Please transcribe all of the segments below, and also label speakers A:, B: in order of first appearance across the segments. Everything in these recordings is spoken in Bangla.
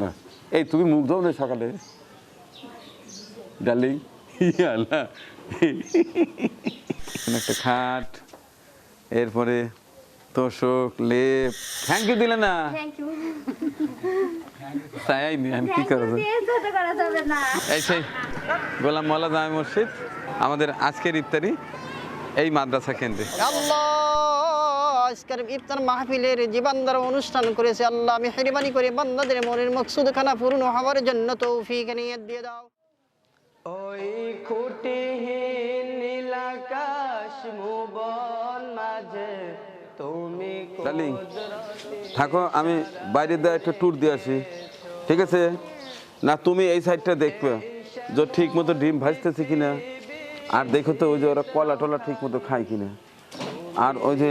A: বাহ এই তুমি মুখ দাও না সকালে? ডার্লিং? আল্লাহ একটা খাট এরপরে তোষক লেপ। থ্যাংক ইউ দিলে না। তাই নি আমি কি করব?
B: করা
A: এই সেই গোলাম মোল্লা জামে মসজিদ আমাদের আজকের ইফতারি এই মাদ্রাসা কেন্দ্রে।
C: আল্লাহ! আজকের ইফতার মাহফিলের জীবনদার অনুষ্ঠান করেছে আল্লাহ। মেহরবানি করে বান্দাদের মনের মকসুদ খানা পূর্ণ হওয়ার জন্য তৌফিক নিয়ে দিয়ে দাও। ওই খুঁটিহীন নীলাকাশ মুবন মাঝে তুমি
A: ডার্লিং থাকো আমি বাইরে দিয়ে একটা ট্যুর দিয়ে আসি। ঠিক আছে? না তুমি এই সাইডটা দেখবে যে ঠিক মতো ডিম ভাজতেছে কিনা। আর দেখো তো ওই যে ওরা কলা টলা ঠিক মতো খায় কিনা। আর ওই যে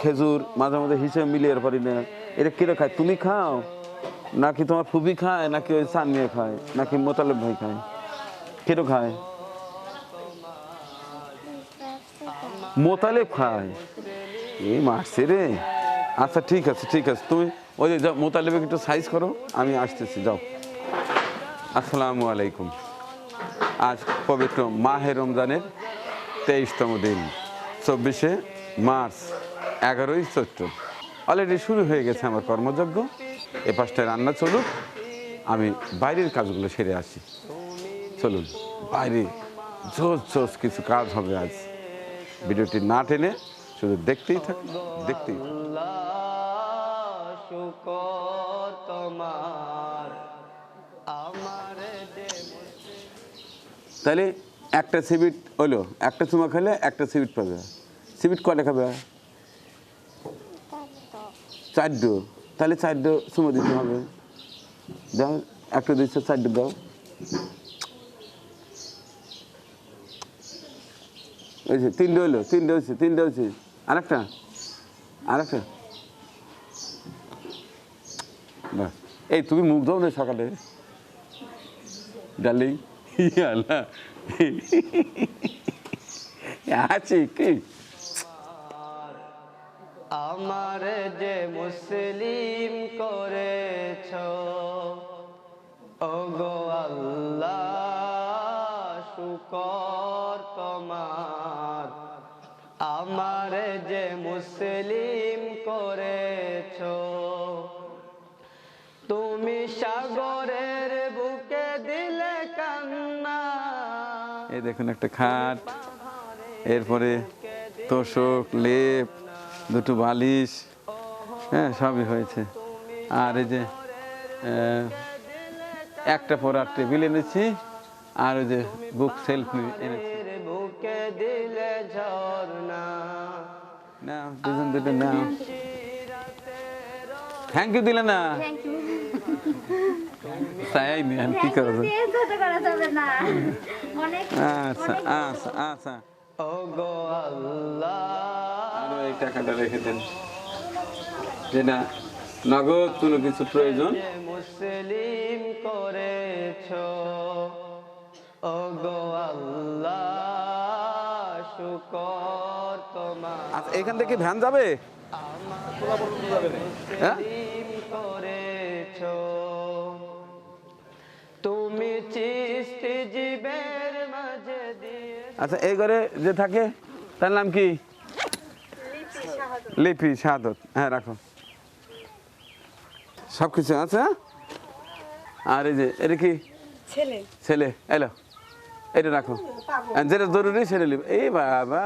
A: খেজুর মাঝে মাঝে হিসেবে মিলিয়ে পারি না এটা কিরা খায়? তুমি খাও? নাকি তোমার ফুবি খায়? নাকি ওই সানিয়া খায়? নাকি মোতালেব ভাই খায়? কেটো খায়? মোতালেব খায়? এই মারছে রে। আচ্ছা ঠিক আছে ঠিক আছে। তুমি ওই যে যাও মোতালেবে একটু সাইজ করো। আমি আসতেছি, যাও। আসসালামু আলাইকুম। আজ পবিত্র মাহে রমজানের তেইশতম দিন। চব্বিশে মার্চ এগারোই চৈত্র। অলরেডি শুরু হয়ে গেছে আমার কর্মযজ্ঞ। এ পাশটায় রান্না চলুক। আমি বাইরের কাজগুলো সেরে আসি। চলুন, বাইরে জোস জোস কিছু কাজ হবে আজ। ভিডিওটি না টেনে শুধু দেখতেই থাকুন, দেখতেই তাহলে একটা সিবিট হলো, একটা চুমা খেলে একটা সিবিট পাবে। সিবিট কয়টা খাবে? চারডো তাহলে চারডো সময় দিতে হবে। দাও, একটা দিচ্ছে চারডো দাও। ওই যে তিনটে হইল তিনটে হয়েছে তিনটে হয়েছে। আরেকটা আরেকটা। বাস এই, তুমি মুখ দাও না সকালে? ডার্লিং। আল্লাহ আছে, কি?
C: আমার যে মুসলিম করেছ। ওগো আল্লাহ, শুকর তোমার। আমার যে মুসলিম করেছ। তুমি সাগরের বুকে দিলে কান্না।
A: এই দেখুন একটা খাট, এরপরে তোষক, লেপ দুটো বালিশ। হ্যাঁ সবই হয়েছে। আর এই যে একটা পড়ার টেবিল এনেছি আর ওই যে বুক সেলফ এনেছি। না দুজন দুটো না থ্যাংক ইউ দিলে না।
B: থ্যাংক ইউ
A: তাই নি কি করব?
B: করা যাবে
A: আচ্ছা আচ্ছা আচ্ছা।
C: ওগো আল্লাহ।
A: আরও এই টাকাটা রেখে দেন। যেটা নগদ কোনো কিছু প্রয়োজন?
C: যে মুসলিম করেছ ওগো আল্লাহ শুকর তোমার।
A: আচ্ছা এখান থেকে ভ্যান যাবে? হ্যাঁ
C: করেছ।
A: আচ্ছা এই ঘরে যে থাকে তার নাম কি? লিপি শাহাদত। হ্যাঁ রাখো। সব কিছু আছে হ্যাঁ? আর এই যে এটা কি?
D: ছেলে।
A: ছেলে এলো। এটা রাখো। যেটা জরুরি সেটা লিপ। এই বাবা।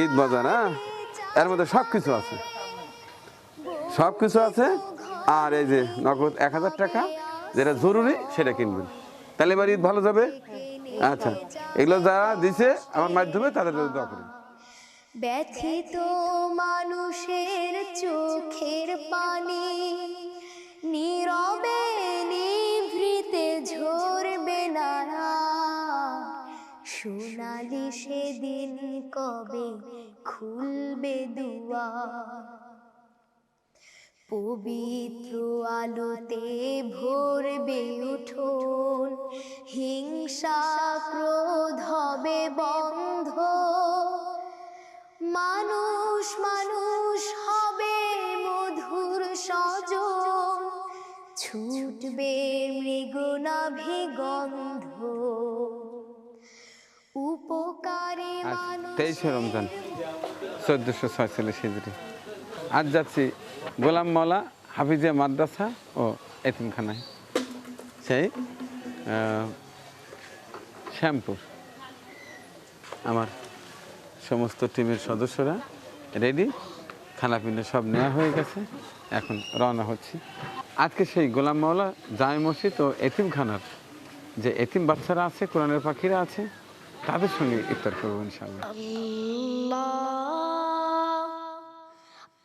A: ঈদ বাজার হ্যাঁ এর মধ্যে সব কিছু আছে। সব কিছু আছে। আর এই যে নগদ এক হাজার টাকা, যেটা জরুরি সেটা কিনবেন। তাহলে এবার ঈদ ভালো যাবে? আচ্ছা এগুলো যারা দিছে আমার মাধ্যমে তাদের করুন।
E: ব্যথিত মানুষের চোখের পানি নীরবে নিভৃতে ঝরবে না সোনালি সেদিন কবে খুলবে দুয়ার
F: পবিত্র আলোতে ভরবে উঠোন, হিংসা ক্রোধ হবে বন্ধ। মানুষ মানুষ হবে মধুর সজন ছুটবে মৃগনাভিগন্ধ। উপকারে
A: আজ তেইশে রমজান চোদ্দোশো ছয়চল্লিশ হিজড়ি। আজ যাচ্ছি গোলাম মৌলা হাফিজিয়া মাদ্রাসা ও এতিমখানায়। সেই শ্যামপুর। আমার সমস্ত টিমের সদস্যরা রেডি খানাপিনা সব নেওয়া হয়ে গেছে এখন রওনা হচ্ছি। আজকে সেই গোলাম মাওলা জামে মসজিদ ও এতিমখানার যে এতিম বাচ্চারা আছে কোরআনের পাখিরা আছে তাদের সঙ্গে ইফতার করব ইনশাল্লাহ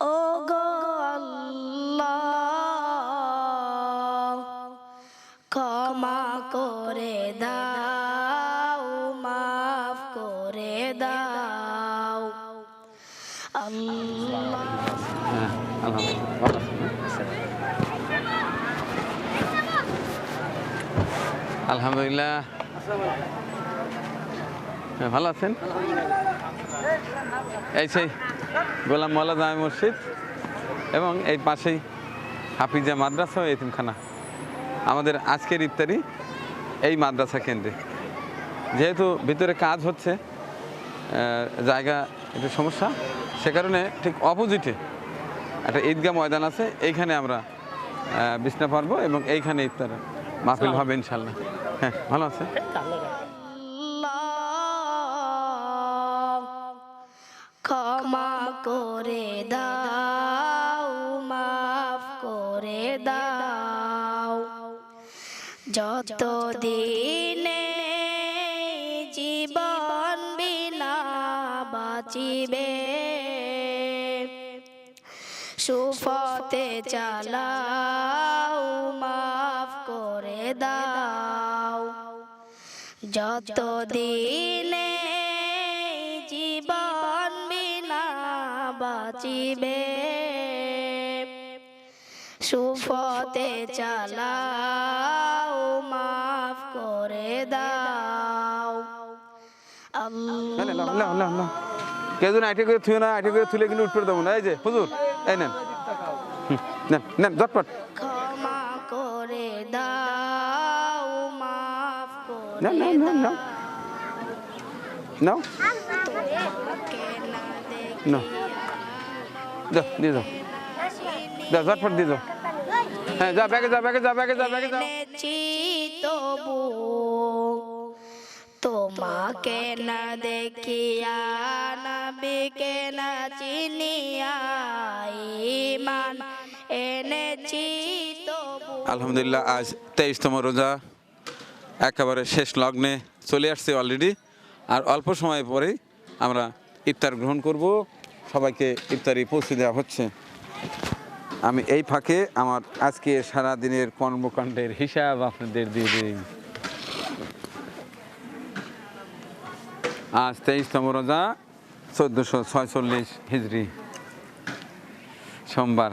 F: ও গো আল্লাহ ক্ষমা করে দাও মাফ করে দাও। আল্লাহ।
A: হ্যাঁ আলহামদুলিল্লাহ ভালো আছেন না? আলহামদুলিল্লাহ হ্যাঁ ভালো আছেন? এই সেই গোলাম মোল্লা জামে মসজিদ এবং এই পাশেই হাফিজা মাদ্রাসা ও এতিমখানা। আমাদের আজকের ইফতারি এই মাদ্রাসা কেন্দ্রে। যেহেতু ভিতরে কাজ হচ্ছে জায়গা একটু সমস্যা, সে কারণে ঠিক অপোজিটে একটা ঈদগাহ ময়দান আছে, এইখানে আমরা বিছনা পারব এবং এইখানে ইফতার মাহফিল হবে ইনশাল্লাহ হ্যাঁ ভালো আছে
F: করে দাও, মাফ করে দাও। যত দিনে জীবন বিনা বাঁচিবে, সুফতে চালাও, মাফ করে দাও। যত দিনে বাঁচিবে সুফতে চালাও মাফ করে দাও।
A: না, না, না, না, না, না। কেউ যেন আইটি করে থুয়ে না আইটি করে তুলে কিন্তু উঠতে দেবো না। এই যে হুজুর এই নেন। নেন নেন ঝটপট।
F: ক্ষমা করে দাও মাফ করে
A: না না না না।
F: না
A: না। দিয়ে যাও যাও ঝটপট দিয়ে যাও হ্যাঁ যা ব্যাগে যা ব্যাগে যা ব্যাগে যা ব্যাগে যা
F: তোমাকে না দেখিয়া নবীকে না চিনিয়া ইমান এনেছি
A: আলহামদুলিল্লাহ আজ তেইশতম রোজা একেবারে শেষ লগ্নে চলে আসছে অলরেডি আর অল্প সময় পরেই আমরা ইফতার গ্রহণ করব। সবাইকে ইফতারি পৌঁছে দেওয়া হচ্ছে। আমি এই ফাঁকে আমার আজকে সারা দিনের কর্মকাণ্ডের হিসাব আপনাদের দিয়ে দিই। আজ তেইশতম রোজা, চোদ্দোশো ছয়চল্লিশ হিজড়ি সোমবার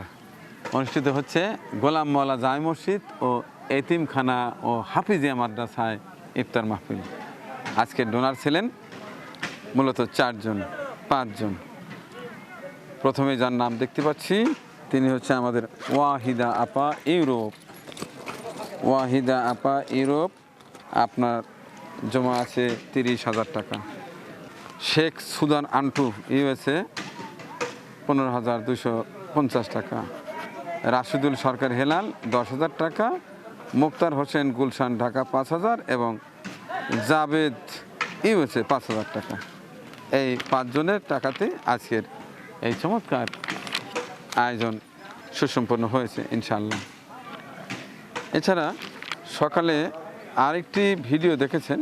A: অনুষ্ঠিত হচ্ছে গোলাম মৌলা জায় মসজিদ ও এতিমখানা ও হাফিজিয়া মাদ্রাসায় ইফতার মাহফিল। আজকে ডোনার ছিলেন মূলত চারজন, পাঁচজন। প্রথমে যার নাম দেখতে পাচ্ছি, তিনি হচ্ছে আমাদের ওয়াহিদা আপা ইউরোপ। ওয়াহিদা আপা ইউরোপ, আপনার জমা আছে তিরিশ হাজার টাকা। শেখ সুদান আন্টু, ইউএসএ, পনেরো হাজার দুশো পঞ্চাশ টাকা। রাশিদুল সরকার হেলাল, দশ হাজার টাকা। মুক্তার হোসেন গুলশান, ঢাকা, পাঁচ হাজার এবং জাবেদ ইউএসএ, পাঁচ হাজার টাকা। এই পাঁচজনের টাকাতে আজকের এই চমৎকার আয়োজন সুসম্পন্ন হয়েছে ইনশাল্লাহ এছাড়া সকালে আরেকটি ভিডিও দেখেছেন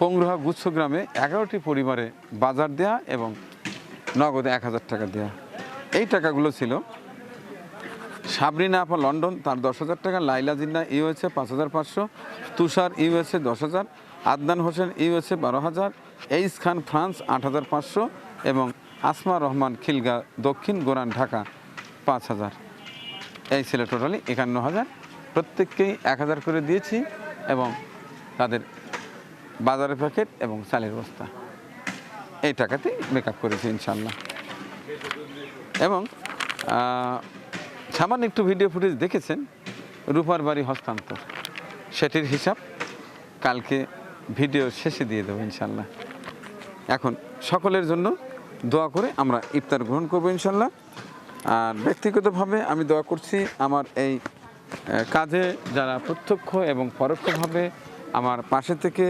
A: পংরুহা গুচ্ছ গ্রামে এগারোটি পরিবারে বাজার দেয়া এবং নগদে এক হাজার টাকা দেয়া। এই টাকাগুলো ছিল সাবরিনা আপা লন্ডন, তার দশ হাজার টাকা, লাইলা জিন্না ইউএসএ পাঁচ হাজার পাঁচশো, তুষার ইউএসএ দশ হাজার, আদনান হোসেন ইউএসএ বারো হাজার এইস খান ফ্রান্স আট হাজার পাঁচশো এবং আসমা রহমান খিলগা, দক্ষিণ গোরান, ঢাকা, পাঁচ হাজার। এই ছিল টোটালি একান্ন হাজার। প্রত্যেককেই এক হাজার করে দিয়েছি এবং তাদের বাজারের প্যাকেট এবং চালের বস্তা। এই টাকাতেই মেকআপ করেছি ইনশাল্লাহ এবং সামান্য একটু ভিডিও ফুটেজ দেখেছেন, রূপার বাড়ি হস্তান্তর। সেটির হিসাব কালকে ভিডিও শেষে দিয়ে দেবো ইনশাল্লাহ এখন সকলের জন্য দোয়া করে আমরা ইফতার গ্রহণ করব ইনশাল্লাহ। আর ব্যক্তিগতভাবে আমি দোয়া করছি আমার এই কাজে যারা প্রত্যক্ষ এবং পরোক্ষভাবে আমার পাশে থেকে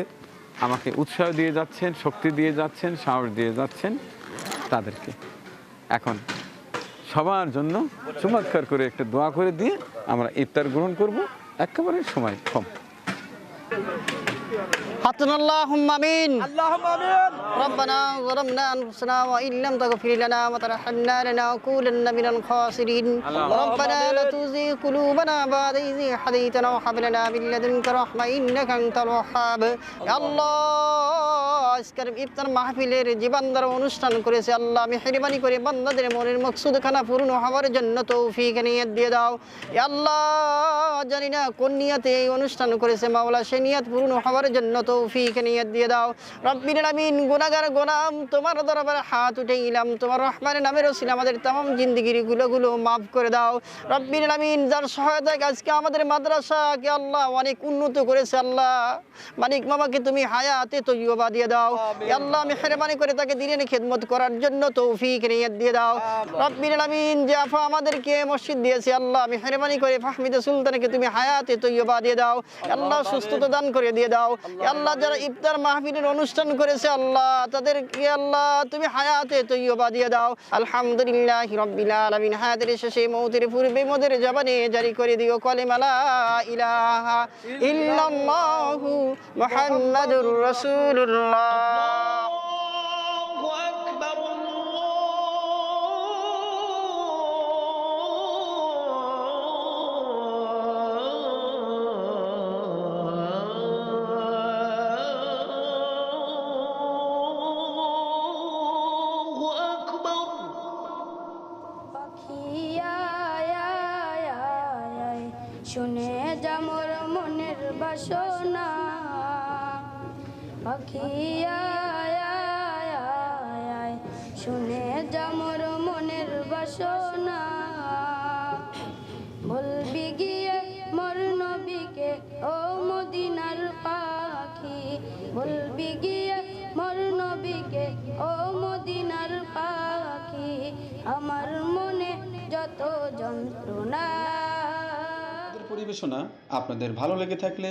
A: আমাকে উৎসাহ দিয়ে যাচ্ছেন, শক্তি দিয়ে যাচ্ছেন, সাহস দিয়ে যাচ্ছেন তাদেরকে। এখন সবার জন্য চমৎকার করে একটা দোয়া করে দিয়ে আমরা ইফতার গ্রহণ করব। একেবারে সময় কম।
G: حسن اللهم آمين. اللهم آمين. ربنا ظلمنا أنفسنا وإن لم تغفر لنا وترحمنا لنكونن من الخاسرين. ربنا لا تزغ قلوبنا بعد إذ هديتنا وهب لنا من لدنك رحمة إنك أنت الوهاب. يا الله. আজকের ইফতার মাহফিলের জীবনদার অনুষ্ঠান করেছে আল্লাহ। মেহরবানি করে বান্দাদের মনের মকসুদ খানা হওয়ার জন্য তৌফিক দিয়ে দাও। আল্লাহ, জানি না কোন নিয়তে এই অনুষ্ঠান করেছে মাওলা, সে নিয়ত হওয়ার জন্য তৌফিক দিয়ে দাও। রব্বির আমিন গোলাম, তোমার দরবারে হাত উঠে গেলাম তোমার রহমানের নামের ওসিলা আমাদের তামাম জিন্দিগির গুলোগুলো মাফ করে দাও। রব্বির আমিন, যার সহায়তায় আজকে আমাদের মাদ্রাসাকে আল্লাহ অনেক উন্নত করেছে আল্লাহ। মানিক মামাকে তুমি হায়াতে তৈবা দিয়ে দাও। এ আল্লাহ মেহরবানি করে তাকে দিনের খেদমত করার জন্য তৌফিক নিয়ত দিয়ে দাও। রব্বির আমিন যে আফা আমাদেরকে মসজিদ দিয়েছে। আল্লাহ মেহরবানি করে ফাহমিদে সুলতানকে তুমি হায়াতে তৈবা দিয়ে দাও। আল্লাহ সুস্থতা দান করে দিয়ে দাও। আল্লাহ যারা ইফতার মাহফিলের অনুষ্ঠান করেছে আল্লাহ তাদেরকে আল্লাহ তুমি হায়াতে তৈবা দিয়ে দাও। আলহামদুলিল্লাহ রব্বিল আলামিন। হায়াতের শেষে মৌতের পূর্বে মোদের জবানে জারি করে দিও কলেমা লা ইলাহা ইল্লাল্লাহু মুহাম্মাদুর রাসূলুল্লাহ।
F: শুনে যামর মনের বাসনা। পাখিয়ায় শুনে যামর মনের বাসনা। বলবি গিয়ে মর নবীকে, ও মদিনার পাখি। বলবি গিয়ে মর নবীকে, ও মদিনার পাখি। আমার মনে যত যন্ত্রণা।
D: পরিবেশনা আপনাদের ভালো লেগে থাকলে